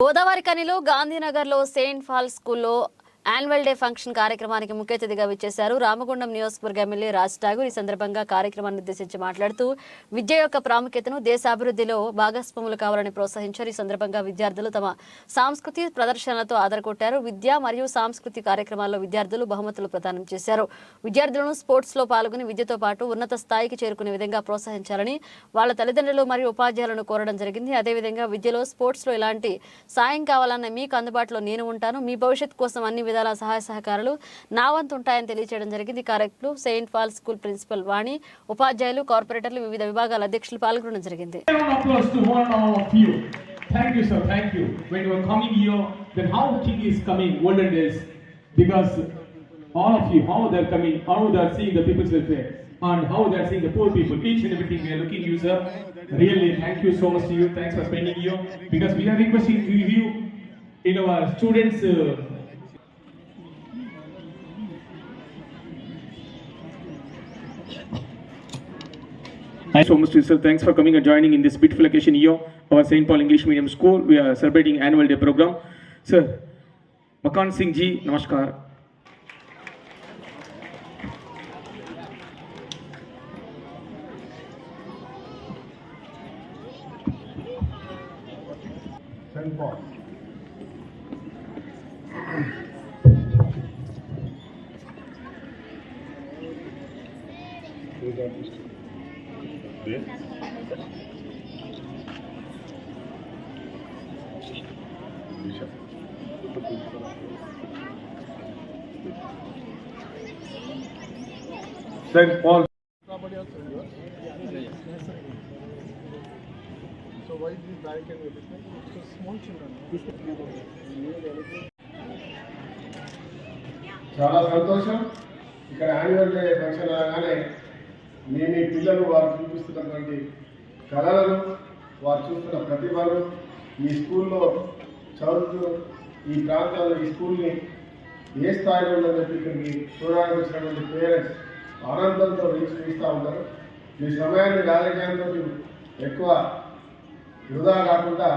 గోదావరి కనిలో గాంధీనగర్లో Saint Paul స్కూల్లో యాన్యువల్ డే ఫంక్షన్ కార్యక్రమానికి ముఖ్య అతిథిగా విచ్చేశారు రామగుండం నియోజకవర్గ ఎమ్మెల్యే రాజ్ ఠాగూర్. ఈ సందర్భంగా కార్యక్రమాన్ని ఉద్దేశించి మాట్లాడుతూ విద్య యొక్క ప్రాముఖ్యతను దేశాభివృద్ధిలో భాగస్వాములు కావాలని ప్రోత్సహించారు. ఈ సందర్భంగా విద్యార్థులు తమ సాంస్కృతి ప్రదర్శనలతో ఆదరకొట్టారు విద్య మరియు సాంస్కృతిక కార్యక్రమాల్లో విద్యార్థులు బహుమతులు ప్రదానం చేశారు. విద్యార్థులను స్పోర్ట్స్లో పాల్గొని విద్యతో పాటు ఉన్నత స్థాయికి చేరుకునే విధంగా ప్రోత్సహించాలని వాళ్ళ తల్లిదండ్రులు మరియు ఉపాధ్యాయులను కోరడం జరిగింది. అదేవిధంగా విద్యలో స్పోర్ట్స్లో ఇలాంటి సాయం కావాలన్న మీకు అందుబాటులో నేను ఉంటాను. మీ భవిష్యత్ కోసం అన్ని విధాల సహాయ సహకారాలు నా వంతు ఉంటాయని తెలియజేయడం జరిగింది ఈ కార్యక్రమంలో saint Paul school principal Vani ఉపాధ్యాయులు కార్పొరేటర్లు వివిధ విభాగాల అధ్యక్షులు పాల్గొనడం జరిగింది. Thank you, sir. Thank you. When you are coming here, then how king is coming olden days, because all of you, how they are coming, how they are seeing the people's welfare, and how they are seeing the poor people. Each and everything we are looking you, sir. Really, thank you so much to you. Thanks for spending here, because we are requesting to you in our students. Uh, Thanks so much, sir. Thanks for coming and joining in this beautiful occasion here, our St. Paul English Medium School. We are celebrating annual day program. Sir, Makan Singh ji, namaskar. Paul. St. Paul. Property also yours? So why this bag and everything? It's a small children. చాలా సంతోషం ఇక్కడ annual day function అనగానే నేను ఈ పిల్లలు వారు చూపిస్తున్నటువంటి కళలను వారు చూస్తున్న ప్రతిభను ఈ స్కూల్లో చదువుతూ ఈ ప్రాంతాల్లో ఈ స్కూల్ని ఏ స్థాయిలో ఉందని చెప్పి ఇక్కడికి చూడడానికి వచ్చినటువంటి పేరెంట్స్ ఆనందంతో వీక్షిస్తూ ఉంటారు మీ సమయాన్ని రాజకీయంతో ఎక్కువ వృధా కాకుండా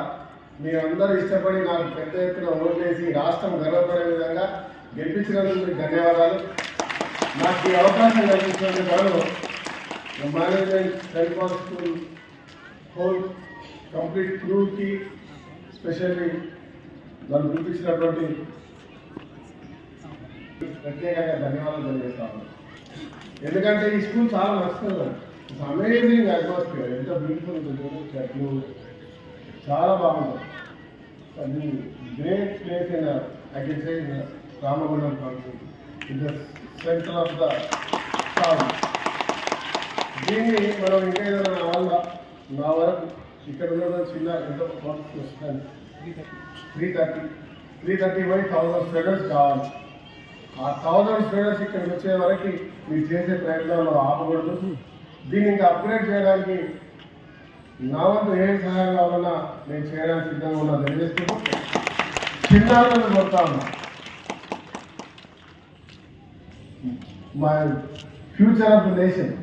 మీరందరూ ఇష్టపడి నాకు పెద్ద ఎత్తున ఓట్లేసి రాష్ట్రం గర్వపడే విధంగా గెలిపించినందుకు ధన్యవాదాలు. నాకు ఈ అవకాశం కల్పించినందుకు గాను management central school whole complete క్రూకి specially దాన్ని పిలిపించినటువంటి ప్రత్యేకంగా ధన్యవాదాలు తెలియజేస్తాను. ఎందుకంటే ఈ స్కూల్ చాలా నచ్చుతుంది. ఇట్స్ అమేజింగ్ అట్మాస్ఫియర్ ఎంత బ్యూటిఫుల్ ఉంటుంది చెట్లు చాలా బాగుంటుంది అది గ్రేట్ ప్లేస్ అయిన I can say Ramagundam concept in the centre of the town దీన్ని మనం ఇంకా ఏదైనా నా వల్ల నా వరకు ఇక్కడ ఉన్న చిన్న ఎంత వస్తుంది? Three thirty three thirty why thousand students కావాలి. ఆ థౌసండ్ స్టూడెంట్స్ ఇక్కడికి వచ్చే వరకు మీరు చేసే ప్రయత్నాలు ఆపకూడదు. దీన్ని ఇంకా అప్గ్రేడ్ చేయడానికి నా వంతు ఏ సహాయం కావాలన్నా నేను చేయడానికి సిద్ధంగా ఉన్నా. తెలియజేస్తూ చిన్నారులను కొడతాను మా ఫ్యూచర్ ఆఫ్ ద నేషన్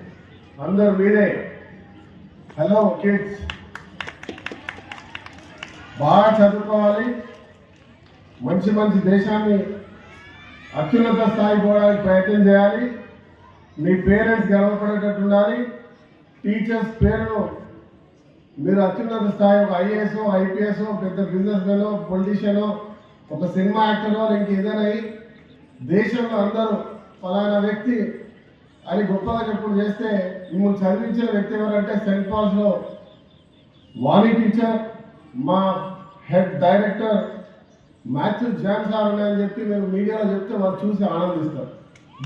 అందరు మీరే. హలో కిడ్స్ బాగా చదువుకోవాలి. మంచి మంచి దేశాన్ని అత్యున్నత స్థాయి పోవడానికి ప్రయత్నం చేయాలి. మీ పేరెంట్స్ గర్వపడేటట్టు ఉండాలి. టీచర్స్ పేరును మీరు అత్యున్నత స్థాయి ఒక ఐఏఎస్ ఐపీఎస్ పెద్ద బిజినెస్ మెన్ పొలిటీషియన్ ఒక సినిమా యాక్టర్ ఇంక ఏదైనా దేశంలో అందరూ ఫలానా వ్యక్తి అని గొప్పగా చెప్పుడు చేస్తే మిమ్మల్ని చదివించిన వ్యక్తి ఎవరంటే సెంట్ పాల్స్లో వాణి టీచర్ మా head director Matthew John sir ఉన్నాయని చెప్పి మేము మీడియాలో చెప్తే వాళ్ళు చూసి ఆనందిస్తారు.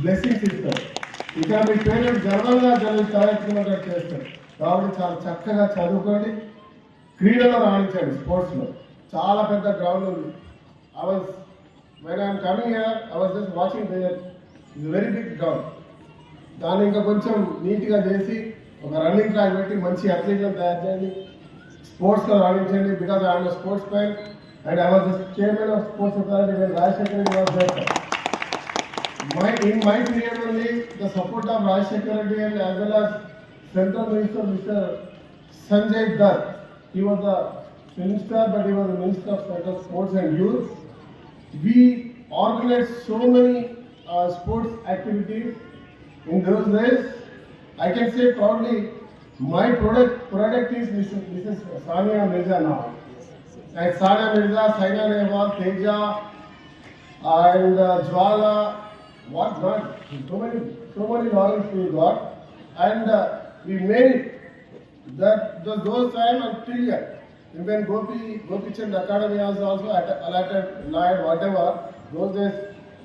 బ్లెస్సింగ్స్ ఇస్తారు. ఇక మీ పేరెంట్స్ గర్వంగా చదివి తలెత్తుకున్నట్టు చేస్తారు. కాబట్టి చాలా చక్కగా చదువుకోండి క్రీడలో రాణించండి స్పోర్ట్స్లో. చాలా పెద్ద గ్రౌండ్ ఉంది. I was when I'm coming here I was just watching is very big ground దాన్ని ఇంకా కొంచెం నీట్గా చేసి ఒక రన్నింగ్ ట్రాక్ పెట్టి మంచి అథ్లీట్లను తయారు చేయండి స్పోర్ట్స్లో రాణించండి because I'm sports man and I was chairman of sports authority when Rajasekhar Reddy was there my in my period only the support of Rajshekar Reddy and as well as Central Minister Mr. Sanjay Dutt, he was the film star, but he was the Minister of Center, Sports and Youth. We organized so many uh, sports activities in those days. I can say proudly, my product product is Mrs. Mrs. Sania Mirza now. And Sania Mirza, Saina Nehwal, Teja, and uh, Jwala, what not? So many, so many laurels we got, and uh, we made it. That the, those time until yet. Even Gopi, Gopi Chand Academy was also allotted land, whatever. Those days,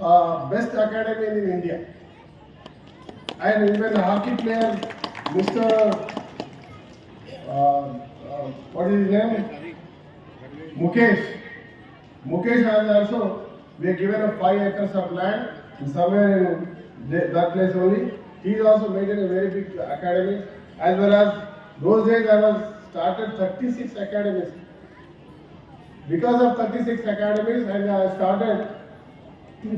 best academy in India. And even hockey player, Mr. what is his name? Mukesh. Mukesh has also, we have given up 5 acres of land somewhere in that place only. He is also made a very big academy as well as those days I was started 36 academies. Because of 36 academies and I started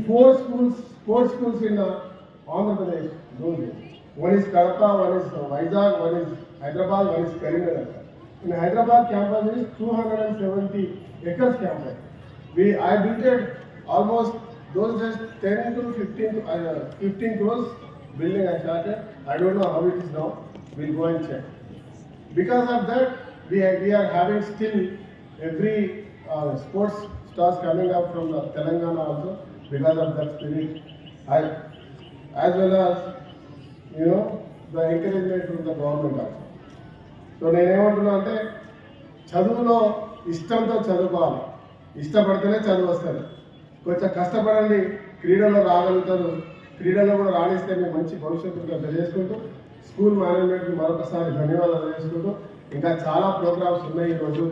four schools, sports schools in uh, Andhra Pradesh those days. One is Kadapa, one is uh, Vizag, one is Hyderabad, one is Karimnagar. In Hyderabad campus is two hundred and seventy acres campus. We, I built almost those days ten to fifteen, uh, fifteen crores building I started. I don't know how it is now. We'll go and check. Because of that, we are, we are having still every uh, sports stars coming up from the Telangana also because of that spirit. as, as well as, you know, the encouragement from the government also. So నేనేమంటున్నా అంటే చదువులో ఇష్టంతో చదువుకోవాలి ఇష్టపడితేనే చదువు వస్తుంది కొంచెం కష్టపడండి క్రీడల్లో రాగలుగుతారు క్రీడల్లో కూడా రాణిస్తే మేము మంచి భవిష్యత్తు తెలియజేసుకుంటూ స్కూల్ మేనేజ్మెంట్కి మరొకసారి ధన్యవాదాలు తెలియజేసుకుంటూ ఇంకా చాలా ప్రోగ్రామ్స్ ఉన్నాయి ఈరోజు